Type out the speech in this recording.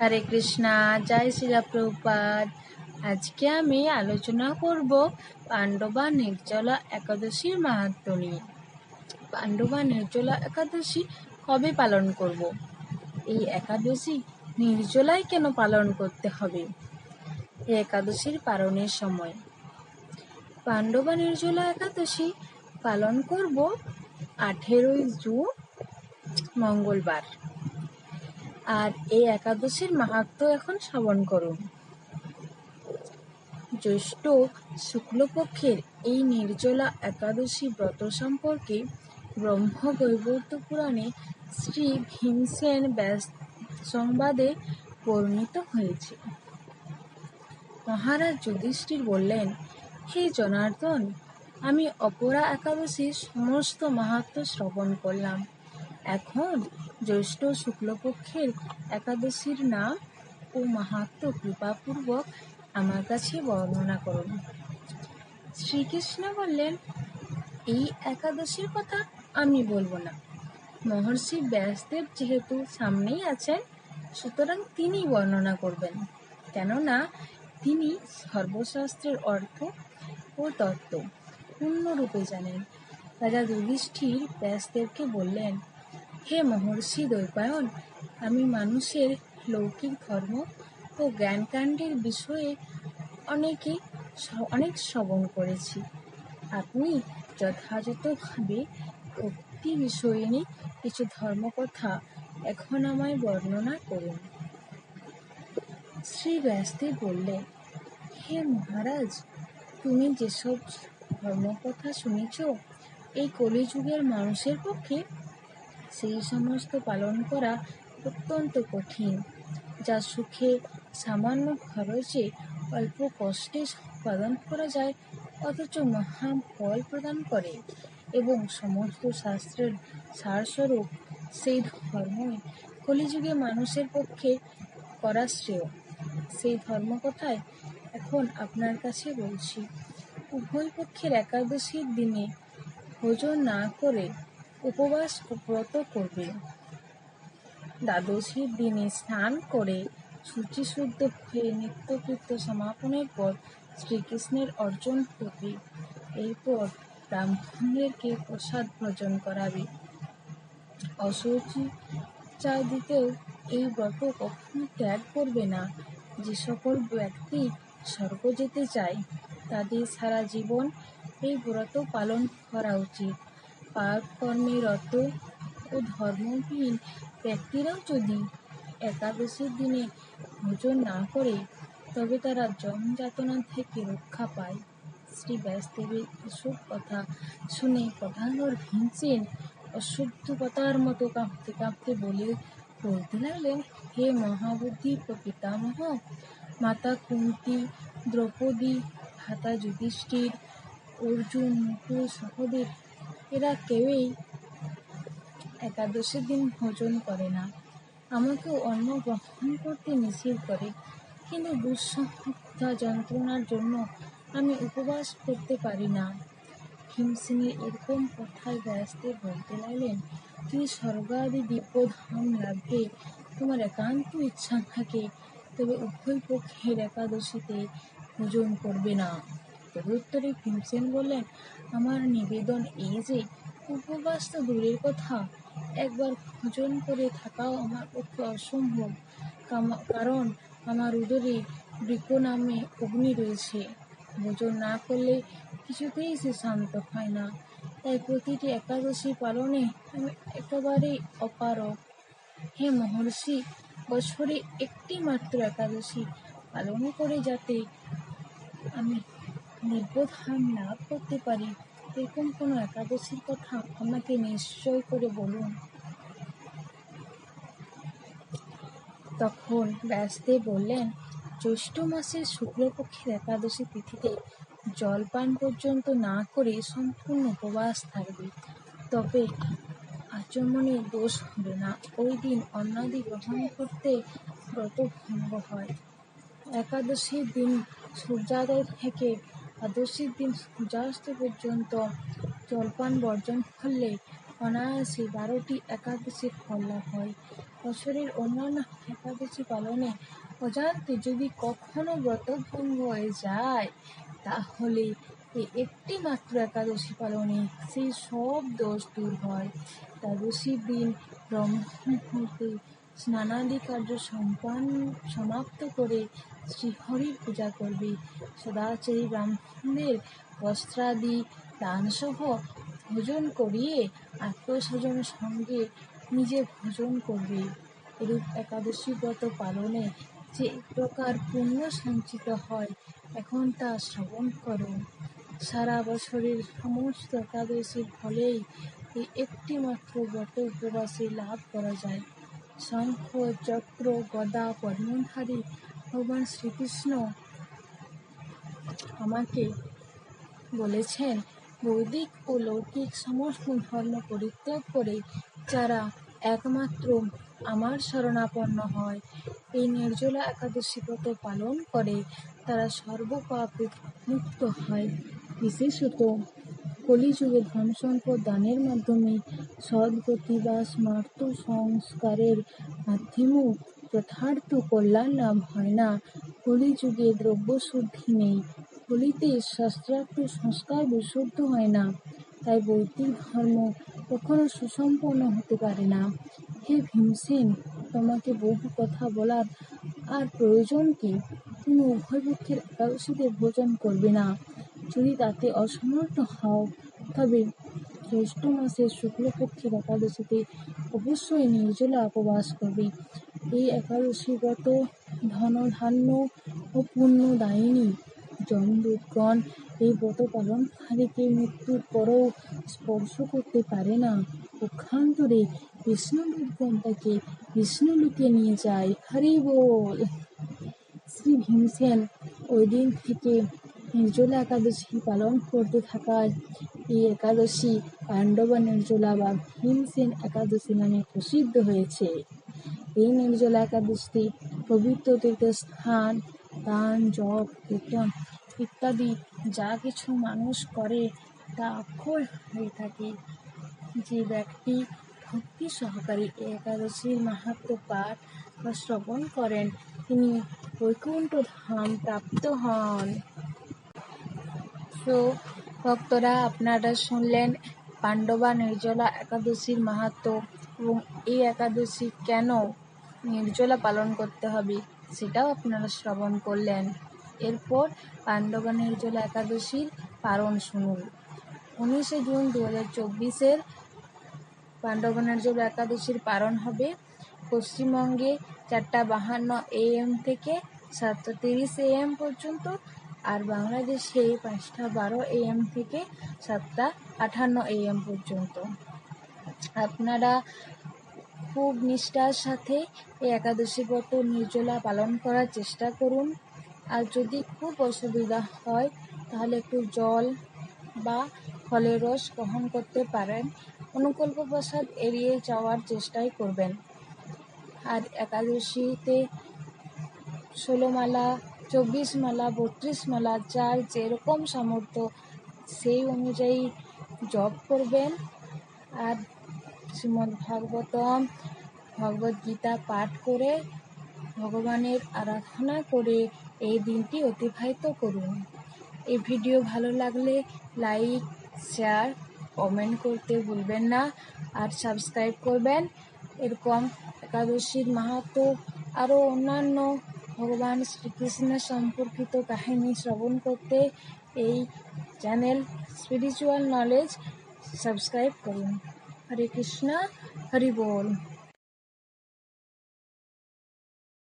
হরে কৃষ্ণা, জয় প্রভুপাদ। আজকে আমি আলোচনা করব পাণ্ডবা নির্জলা একাদশীর মাহাত্ম নিয়ে। পাণ্ডবা নির্জলা একাদশী কবে পালন করব? এই একাদশী নির্জলায় কেন পালন করতে হবে? এই একাদশীর পালনের সময়। পাণ্ডবা নির্জলা একাদশী পালন করব আঠেরোই জুন, মঙ্গলবার। আর এই একাদশীর মাহাত্ম এখন শ্রবণ করুন। জ্যৈষ্ঠ শুক্লপক্ষের এই নির্জলা একাদশী ব্রত সম্পর্কে ব্রহ্মবৈবর্ত পুরাণে শ্রী ভীমসেন ব্যাস সংবাদে বর্ণিত হয়েছে। মহারাজ যুধিষ্ঠির বললেন, হে জনার্দন, আমি অপরা একাদশীর সমস্ত মাহাত্ম শ্রবণ করলাম। এখন জ্যৈষ্ঠ শুক্লপক্ষের একাদশীর নাম ও মাহাত্ম কৃপাপূর্বক আমার কাছে বর্ণনা করুন। শ্রীকৃষ্ণ বললেন, এই একাদশীর কথা আমি বলব না। মহর্ষি ব্যাসদেব যেহেতু সামনেই আছেন, সুতরাং তিনি বর্ণনা করবেন। কেননা তিনি সর্বশাস্ত্রের অর্থ ও তত্ত্ব পূর্ণরূপে জানেন। রাজা যুধিষ্ঠির ব্যাসদেবকে বললেন হে মহর্ষি দ্বৈপায়ন, আমি মানুষের লৌকিক ধর্ম ও জ্ঞানকাণ্ডের বিষয়ে অনেকে অনেক শ্রবণ করেছি। আপনি যথাযথভাবে ভক্তি বিষয়ে নিয়ে কিছু ধর্মকথা এখন আমায় বর্ণনা করুন। শ্রী ব্যাসদেব বললেন, হে মহারাজ, তুমি যেসব ধর্মকথা শুনেছ, এই কলিযুগের মানুষের পক্ষে সেই সমস্ত পালন করা অত্যন্ত কঠিন, যা সুখে সামান্য খরচে অল্প কষ্টে প্রদান করা যায়, অথচ মহা ফল প্রদান করে এবং সমস্ত শাস্ত্রের সারস্বরূপ সেই ধর্মই কলিযুগে মানুষের পক্ষে করা শ্রেয় সেই ধর্মকথায় এখন আপনার কাছে বলছি, উভয় পক্ষের একাদশীর দিনে ভোজন না করে উপবাস ব্রত করবে। দ্বাদশীর দিনে স্নান করে শুচিশুদ্ধ হয়ে নিত্যকৃত্য সমাপনের পর শ্রীকৃষ্ণের অর্জন করবে। এরপর ব্রাহ্মণদেরকে প্রসাদ ভোজন করাবে। অসুচি চা দিতেও এই ব্রত কখনো ত্যাগ করবে না। যে সকল ব্যক্তি স্বর্গ যেতে চায়, তাদের সারা জীবন এই ব্রত পালন করা উচিত। পাপ কর্মে রত ও ধর্মহীন ব্যক্তিরাও যদি একাদশীর দিনে ভোজন না করে, তবে তারা জম যাতনা থেকে রক্ষা পায়। শ্রী ব্যাসদেবের এসব কথা শুনে প্রধানর ভীমসেন অশুদ্ধকতার মতো কাঁপতে কাঁপতে বলে, বলতে লাগলেন, হে মহাবুদ্ধি পিতামহ মাতা কুন্তি, দ্রৌপদী, ভাতা যুধিষ্ঠির, অর্জুন, মুকুল সহদেব এরা কেউই একাদশীর দিন ভোজন করে না। আমাকে অন্ন গ্রহণ করতে নিষেধ করে, কিন্তু দুঃসংখ্যা যন্ত্রণার জন্য আমি উপবাস করতে পারি না। ভীমসেনের এরকম কথায় ব্যস্তে বলতে লাগলেন যদি স্বর্গাদি দিব্যধাম লাভে তোমার একান্ত ইচ্ছা থাকে, তবে উভয় পক্ষের একাদশীতে ভোজন করবে না। তদুত্তরে ভীমসেন বললেন, আমার নিবেদন এই যে উপবাস তো দূরের কথা। একবার ভোজন করে থাকাও আমার পক্ষে অসম্ভব। কারণ আমার উদরে বৃক্ষ নামে অগ্নি রয়েছে। ভোজন না করলে কিছুতেই সে শান্ত হয় না। তাই প্রতিটি একাদশী পালনে আমি একেবারেই অপারক হে মহর্ষি, বছরে একটি মাত্র একাদশী পালন করে যাতে আমি নির্বোধান লাভ করতে পারি, এরকম কোনো একাদশীর কথা আমাকে নিশ্চয় করে বলুন। তখন ব্যাসদেব বললেন, জ্যৈষ্ঠ মাসের শুক্লপক্ষের একাদশী তিথিতে জলপান পর্যন্ত না করে সম্পূর্ণ উপবাস থাকবে। তবে আচমনে দোষ হবে না। ওই দিন অন্নাদি গ্রহণ করতে ব্রত ভঙ্গ হয়। একাদশীর দিন সূর্যোদয় থেকে দ্বাদশীর দিন সূর্যাস্ত পর্যন্ত জলপান বর্জন করলে অনায়াসে বারোটি একাদশীর ফল লাভ হয়। বছরের অন্যান্য একাদশী পালনে অজান্তে যদি কখনো ব্রতভঙ্গ হয়ে যায়, তাহলে একটি মাত্র একাদশী পালনে সেই সব দোষ দূর হয়। একাদশীর দিন ব্রহ্ম মুহূর্তে স্নানাদি কার্য সম্পান্ন সমাপ্ত করে শ্রীহরির পূজা করবে। সদাচারী ব্রাহ্মণদের বস্ত্রাদি দানসহ ভোজন করিয়ে আত্মীয় স্বজনের সঙ্গে নিজে ভোজন করবে। এরূপ একাদশী ব্রত পালনে যে প্রকার পুণ্য সঞ্চিত হয়, এখন তা শ্রবণ করো সারা বছরের সমস্ত একাদশীর ফলেই এই একটি মাত্র ব্রত উপবাসে লাভ করা যায়। শঙ্খ চক্র গদা পদ্মধারী ভগবান শ্রীকৃষ্ণ আমাকে বলেছেন, বৈদিক ও লৌকিক সমস্ত ধর্ম পরিত্যাগ করে যারা একমাত্র আমার শরণাপন্ন হয়, এই নির্জলা একাদশী ব্রত পালন করে তারা সর্বপাপ মুক্ত হয়। বিশেষত কলিযুগে ধন সম্পদ দানের মাধ্যমে সদ্গতি বা স্মার্ত সংস্কারের মাধ্যমেও যথার্থ কল্যাণ লাভ হয় না। কলিযুগে দ্রব্য শুদ্ধি নেই কলিতে শাস্ত্রার্থ সংস্কার বিশুদ্ধ হয় না, তাই বৈদিক ধর্ম কখনো সুসম্পন্ন হতে পারে না। হে ভীমসেন, তোমাকে বহু কথা বলার আর প্রয়োজন কি? তুমি উভয় পক্ষের একাদশীতে ভোজন করবে না। যদি তাতে অসমর্থ হও, তবে জ্যৈষ্ঠ মাসের শুক্লপক্ষের একাদশীতে অবশ্যই নির্জলা উপবাস করবে। এই একাদশী ব্রত ধনধান্য ও পুণ্যদায়িনী যমদূতগণ এই ব্রত পালনকারীকে মৃত্যুর পরেও স্পর্শ করতে পারে না। পক্ষান্তরে বিষ্ণুদূতগণ তাকে বিষ্ণুলোকে নিয়ে যায়। হরি বল! শ্রী ভীমসেন ওই দিন থেকে নির্জলা একাদশী পালন করতে থাকায় এই একাদশী পাণ্ডবা নির্জলা বা ভীমসেন একাদশী নামে প্রসিদ্ধ হয়েছে। এই নির্জলা একাদশী পবিত্র তীর্থস্থান, দান, জপ, কীর্তন ইত্যাদি যা কিছু মানুষ করে তা অক্ষয় হয়ে থাকে। যে ব্যক্তি ভক্তি সহকারে একাদশীর মাহাত্ম পাঠ বা শ্রবণ করেন, তিনি বৈকুণ্ঠ ধাম প্রাপ্ত হন। ভক্তরা আপনারা শুনলেন পাণ্ডবা নির্জলা একাদশীর মাহাত্ম এবং এই একাদশী কেন নির্জলা পালন করতে হবে সেটাও আপনারা শ্রবণ করলেন। এরপর পাণ্ডবা নির্জলা একাদশীর পালন শুনুন। উনিশে জুন দু হাজার চব্বিশের পাণ্ডবা নির্জলা একাদশীর পালন হবে। পশ্চিমবঙ্গে চারটা বাহান্ন এএম থেকে সাতটা তিরিশ এএম পর্যন্ত আর বাংলাদেশে পাঁচটা বারো এএম থেকে সাতটা আটান্ন এএম পর্যন্ত। আপনারা খুব নিষ্ঠার সাথে এই একাদশী ব্রত নির্জলা পালন করার চেষ্টা করুন। আর যদি খুব অসুবিধা হয়, তাহলে একটু জল বা ফলের রস গ্রহণ করতে পারেন। অনুকল্প প্রসাদ এড়িয়ে যাওয়ার চেষ্টাই করবেন। আর একাদশীতে ষোলো মালা চব্বিশ মালা, বত্রিশ মালা, যার যেরকম সামর্থ্য, সেই অনুযায়ী জপ করবেন। আর শ্রীমদ্ ভাগবতম ভগবদ গীতা পাঠ করে ভগবানের আরাধনা করে এই দিনটি অতিবাহিত করুন। এই ভিডিও ভালো লাগলে লাইক, শেয়ার, কমেন্ট করতে ভুলবেন না আর সাবস্ক্রাইব করবেন। এরকম একাদশীর মাহাত্ম আরও অন্যান্য ভগবান শ্রীকৃষ্ণের সম্পর্কিত কাহিনী শ্রবণ করতে এই চ্যানেল স্পিরিচুয়াল নলেজ সাবস্ক্রাইব করুন। হরে কৃষ্ণ, হরি বল।